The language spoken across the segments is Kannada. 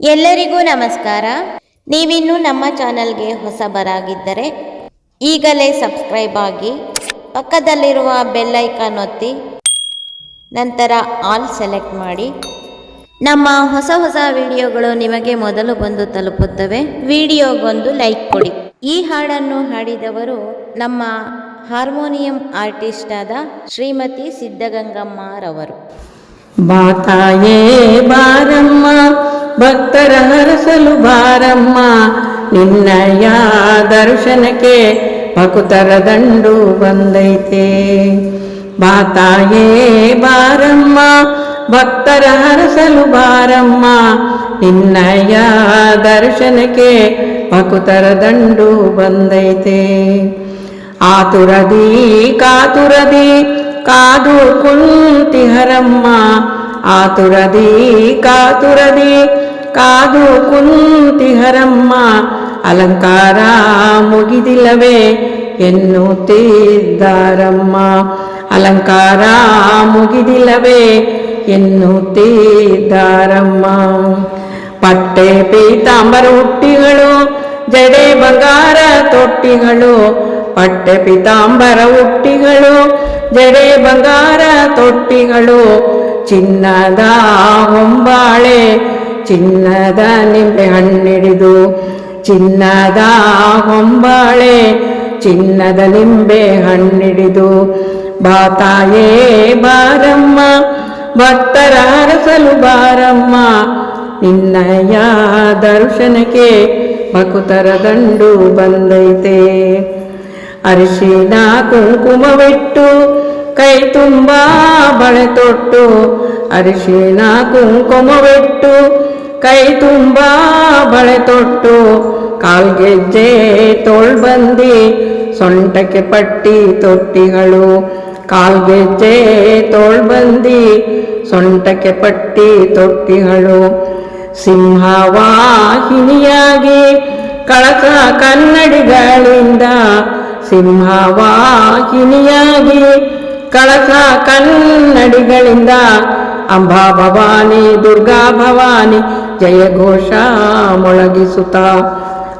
ಎಲ್ಲರಿಗೂ ನಮಸ್ಕಾರ. ನೀವಿನ್ನು ನಮ್ಮ ಚಾನಲ್ಗೆ ಹೊಸಬರಾಗಿದ್ದರೆ ಈಗಲೇ ಸಬ್ಸ್ಕ್ರೈಬ್ ಆಗಿ ಪಕ್ಕದಲ್ಲಿರುವ ಬೆಲ್ಲೈಕಾನ್ ಒತ್ತಿ ನಂತರ ಆಲ್ ಸೆಲೆಕ್ಟ್ ಮಾಡಿ. ನಮ್ಮ ಹೊಸ ಹೊಸ ವಿಡಿಯೋಗಳು ನಿಮಗೆ ಮೊದಲು ಬಂದು ತಲುಪುತ್ತವೆ. ವಿಡಿಯೋಗೊಂದು ಲೈಕ್ ಕೊಡಿ. ಈ ಹಾಡನ್ನು ಹಾಡಿದವರು ನಮ್ಮ ಹಾರ್ಮೋನಿಯಂ ಆರ್ಟಿಸ್ಟ್ ಆದ ಶ್ರೀಮತಿ ಸಿದ್ಧಗಂಗಮ್ಮರವರು. ಬಾತಾಯೇ ಬಾರಮ್ಮ. ಭಕ್ತರ ಹರಸಲು ಬಾರಮ್ಮ ನಿನ್ನಯ ದರ್ಶನಕ್ಕೆ ಭಕುತರ ದಂಡು ಬಂದೈತೆ. ಬಾತಾಯೇ ಬಾರಮ್ಮ, ಭಕ್ತರ ಹರಸಲು ಬಾರಮ್ಮ ನಿನ್ನಯ ದರ್ಶನಕ್ಕೆ ಭಕುತರ ದಂಡು ಬಂದೈತೆ. ಆತುರದಿ, ಕಾತುರದಿ, ಕಾದು ಕುಂತಿಹರಮ್ಮ ಆತುರದಿ, ಕಾತುರದಿ ಕಾದು ಕುಂತಿಹರಮ್ಮ ಅಲಂಕಾರ ಮುಗಿದಿಲ್ಲವೇ ಎನ್ನುತ್ತಿದ್ದಾರಮ್ಮ. ಅಲಂಕಾರ ಮುಗಿದಿಲ್ಲವೇ ಎನ್ನುತ್ತಿದ್ದಾರಮ್ಮ. ಪಟ್ಟೆ ಪೀತಾಂಬರ ಹುಟ್ಟಿಗಳು, ಜಡೆ ಬಂಗಾರ ತೊಟ್ಟಿಗಳು, ಪಟ್ಟೆ ಪೀತಾಂಬರ ಹುಟ್ಟಿಗಳು, ಜಡೆ ಬಂಗಾರ ತೊಟ್ಟಿಗಳು, ಚಿನ್ನದ ಹೊಂಬಾಳೆ ಚಿನ್ನದ ನಿಂಬೆ ಹಣ್ಣಿಡಿದು, ಚಿನ್ನದ ಹೊಂಬಾಳೆ ಚಿನ್ನದ ನಿಂಬೆ ಹಣ್ಣಿಡಿದು, ಬಾತಾಯೇ ಬಾರಮ್ಮ, ಭಕ್ತರ ಹರಸಲು ಬಾರಮ್ಮ, ನಿನ್ನಯ ದರ್ಶನಕ್ಕೆ ಭಕುತರ ದಂಡು ಬಂದೈತೆ. ಅರಿಶಿನ ಕುಂಕುಮವಿಟ್ಟು ಕೈ ತುಂಬ ಬಳೆ ತೊಟ್ಟು, ಅರಿಶಿನ ಕುಂಕುಮವಿಟ್ಟು ಕೈ ತುಂಬ ಬಳೆ ತೊಟ್ಟು ಕಾಲ್ಗೆಜ್ಜೆ ತೋಳ್ಬಂದಿ ಸೊಂಟಕ್ಕೆ ಪಟ್ಟಿ ತೊಟ್ಟಿಗಳು. ಕಾಲ್ಗೆಜ್ಜೆ ತೋಳ್ಬಂದಿ ಸೊಂಟಕ್ಕೆ ಪಟ್ಟಿ ತೊಟ್ಟಿಗಳು. ಸಿಂಹವಾಹಿನಿಯಾಗಿ ಕಳಸ ಕನ್ನಡಿಗಳಿಂದ, ಸಿಂಹವಾಹಿನಿಯಾಗಿ ಕಳಸ ಕನ್ನಡಿಗಳಿಂದ ಅಂಬಾ ಭವಾನಿ ದುರ್ಗಾ ಭವಾನಿ ಜಯ ಘೋಷ ಮೊಳಗಿಸುತ್ತ.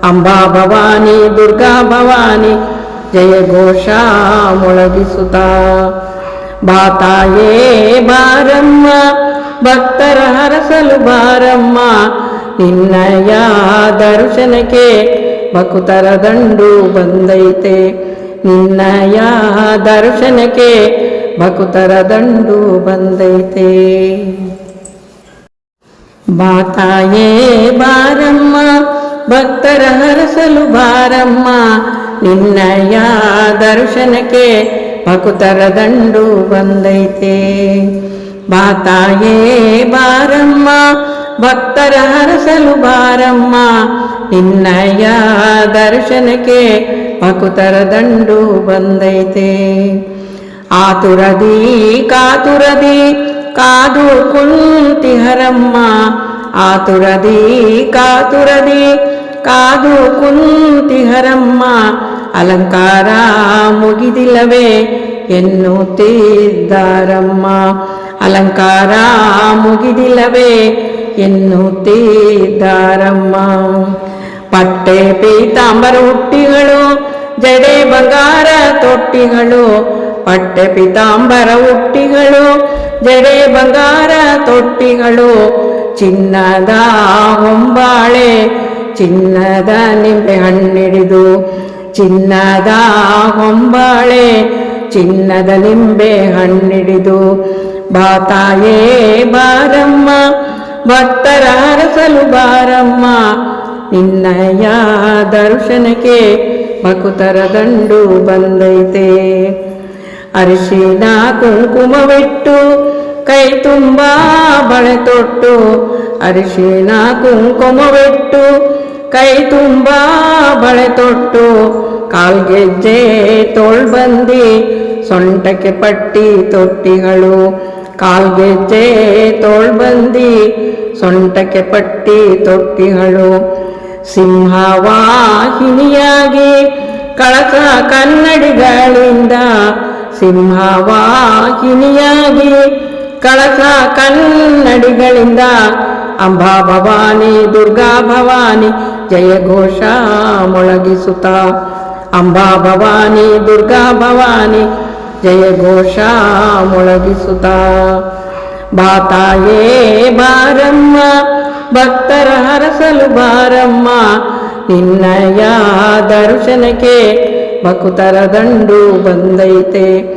ಅಂಬಾ ಭವಾನಿ, ದುರ್ಗಾ ಭವಾನಿ, ಜಯ ಘೋಷ ಮೊಳಗಿಸುತ್ತ. ಬಾತಾಯೇ ಬಾರಮ್ಮ, ಭಕ್ತರ ಹರಸಲು ಬಾರಮ್ಮ, ನಿನ್ನಯ ದರ್ಶನಕ್ಕೆ ಭಕುತರ ದಂಡು ಬಂದೈತೆ. ನಿನ್ನಯ ದರ್ಶನಕ್ಕೆ ಭಕುತರ ದಂಡು ಬಂದೈತೆ. ಬಾತಾಯೇ ಬಾರಮ್ಮ ಭಕ್ತರ ಹರಸಲು ಬಾರಮ್ಮ ನಿನ್ನಯ ದರ್ಶನಕ್ಕೆ ಭಕುತರ ದಂಡು ಬಂದೈತೆ ಬಾತಾಯೇ ಬಾರಮ್ಮ ಭಕ್ತರ ಹರಸಲು ಬಾರಮ್ಮ ನಿನ್ನಯ ದರ್ಶನಕ್ಕೆ ಭಕುತರ ದಂಡು ಬಂದೈತೆ ಆತುರದಿ ಕಾತುರದಿ ಕಾದು ಕುಂತಿಹರಮ್ಮ ಆತುರದಿ, ಕಾತುರದಿ. ಕಾದು ಕುಂತಿಹರಮ್ಮ ಅಲಂಕಾರ ಮುಗಿದಿಲ್ಲವೇ ಎನ್ನುತ್ತಿದ್ದಾರಮ್ಮ. ಅಲಂಕಾರ ಮುಗಿದಿಲ್ಲವೇ ಎನ್ನುತ್ತಿದ್ದಾರಮ್ಮ. ಪಟ್ಟೆ ಪೀತಾಂಬರ ಹುಟ್ಟಿಗಳು, ಜಡೆ ಬಂಗಾರ ತೊಟ್ಟಿಗಳು, ಪಟ್ಟೆ ಪೀತಾಂಬರ ಹುಟ್ಟಿಗಳು ಜಡೆ ಬಂಗಾರ ತೊಟ್ಟಿಗಳು, ಚಿನ್ನದ ಹೊಂಬಾಳೆ, ಚಿನ್ನದ ನಿಂಬೆ ಹಣ್ಣಿಡಿದು, ಚಿನ್ನದ ಹೊಂಬಾಳೆ, ಚಿನ್ನದ ನಿಂಬೆ ಹಣ್ಣಿಡಿದು. ಬಾತಾಯೇ ಬಾರಮ್ಮ, ಭಕ್ತರ ಹರಸಲು ಬಾರಮ್ಮ, ನಿನ್ನಯ ದರ್ಶನಕ್ಕೆ ಮಕುತರ ದಂಡು ಬಂದೈತೆ. ಅರಿಶಿನ ಕುಂಕುಮವಿಟ್ಟು ಕೈ ತುಂಬ ಬಳೆ ತೊಟ್ಟು ಅರಿಶಿನ ಕುಂಕುಮವಿಟ್ಟು, ಕೈ ತುಂಬ ಬಳೆ ತೊಟ್ಟು ಕಾಲ್ಗೆಜ್ಜೆ ತೋಳ್ಬಂದಿ ಸೊಂಟಕ್ಕೆ ಪಟ್ಟಿ ತೊಟ್ಟಿಗಳು ಕಾಲ್ಗೆಜ್ಜೆ ತೋಳ್ಬಂದಿ ಸೊಂಟಕ್ಕೆ ಪಟ್ಟಿ ತೊಟ್ಟಿಗಳು, ಸಿಂಹವಾಹಿನಿಯಾಗಿ ಕಳಸ ಕನ್ನಡಿಗಳಿಂದ, ಸಿಂಹವಾಹಿನಿಯಾಗಿ ಕಳಸ ಕನ್ನಡಿಗಳಿಂದ ಅಂಬಾ ಭವಾನಿ, ದುರ್ಗಾ ಭವಾನಿ, ಜಯ ಘೋಷ ಮೊಳಗಿಸುತ್ತ. ಅಂಬಾ ಭವಾನಿ, ದುರ್ಗಾ ಭವಾನಿ, ಜಯ ಘೋಷ ಮೊಳಗಿಸುತ್ತ. ಬಾತಾಯೇ ಬಾರಮ್ಮ, ಭಕ್ತರ ಹರಸಲು ಬಾರಮ್ಮ, ನಿನ್ನಯ ದರ್ಶನಕ್ಕೆ ಭಕುತರ ದಂಡು ಬಂದೈತೆ.